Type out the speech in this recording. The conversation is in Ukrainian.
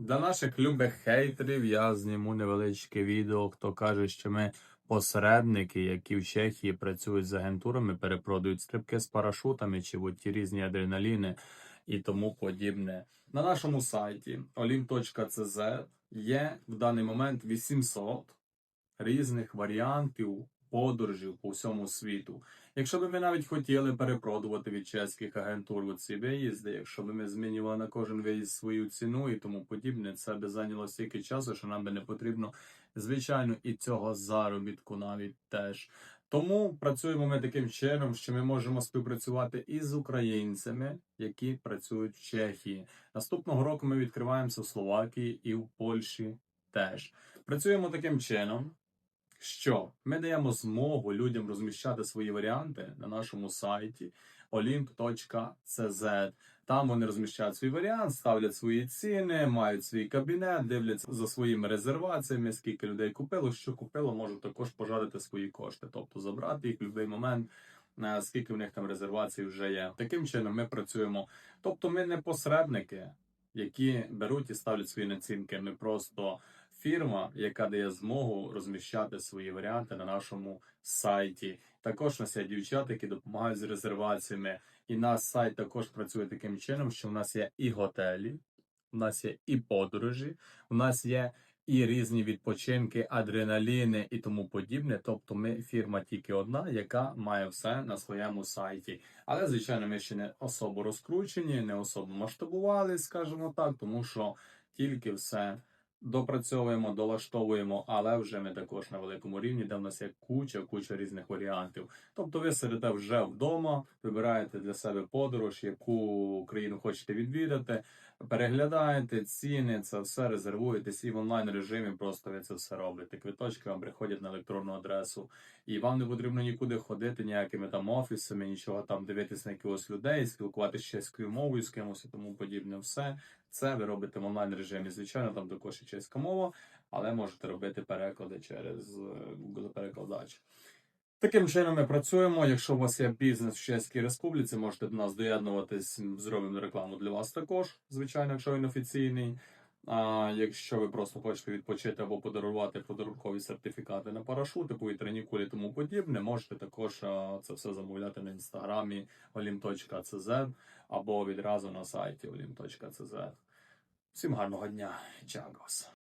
Для наших любих хейтерів я зніму невеличке відео, хто каже, що ми посередники, які в Чехії працюють з агентурами, перепродають стрибки з парашутами чи от ті різні адреналіни і тому подібне. На нашому сайті olim.cz є в даний момент 800 різних варіантів подорожів по всьому світу. Якщо б ми навіть хотіли перепродувати від чеських агентур ці виїзди, якщо б ми змінювали на кожен виїзд свою ціну і тому подібне, це би зайняло стільки часу, що нам би не потрібно, звичайно, і цього заробітку навіть теж. Тому працюємо ми таким чином, що ми можемо співпрацювати із українцями, які працюють в Чехії. Наступного року ми відкриваємося в Словакії і в Польщі теж. Працюємо таким чином, що ми даємо змогу людям розміщати свої варіанти на нашому сайті olymp.cz. Там вони розміщають свій варіант, ставлять свої ціни, мають свій кабінет, дивляться за своїми резерваціями, скільки людей купило, що купило, можуть також пожарити свої кошти, тобто забрати їх в будь-який момент. е, Скільки в них там резервацій вже є. Таким чином ми працюємо. Тобто, ми не посередники, які беруть і ставлять свої націнки. Ми просто фірма, яка дає змогу розміщати свої варіанти на нашому сайті. Також нас є дівчата, які допомагають з резерваціями. І наш сайт також працює таким чином, що в нас є і готелі, у нас є і подорожі, у нас є і різні відпочинки, адреналіни і тому подібне. Тобто, ми фірма тільки одна, яка має все на своєму сайті. Але звичайно, ми ще не особо розкручені, не особо масштабували, скажімо так, тому що тільки все допрацьовуємо, долаштовуємо, але вже ми також на великому рівні, де в нас є куча, куча різних варіантів. Тобто ви сидите вже вдома, вибираєте для себе подорож, яку країну хочете відвідати, переглядаєте ціни, це все резервуєтесь і в онлайн режимі просто ви це все робите. Квиточки вам приходять на електронну адресу, і вам не потрібно нікуди ходити, ніякими там офісами, нічого там дивитися на якихось людей, спілкуватися чеською мовою з кимось і тому подібне. Все це ви робите в онлайн режимі. Звичайно, там також і чеська мова, але можете робити переклади через е, Google перекладач. Таким чином ми працюємо. Якщо у вас є бізнес в Чеській Республіці, можете до нас доєднуватись, зробимо рекламу для вас також, звичайно, якщо він офіційний. А якщо ви просто хочете відпочити або подарувати подарункові сертифікати на парашути, повітряні кулі тому подібне, можете також це все замовляти на інстаграмі olim.cz або відразу на сайті olim.cz. Всім гарного дня, Чагос!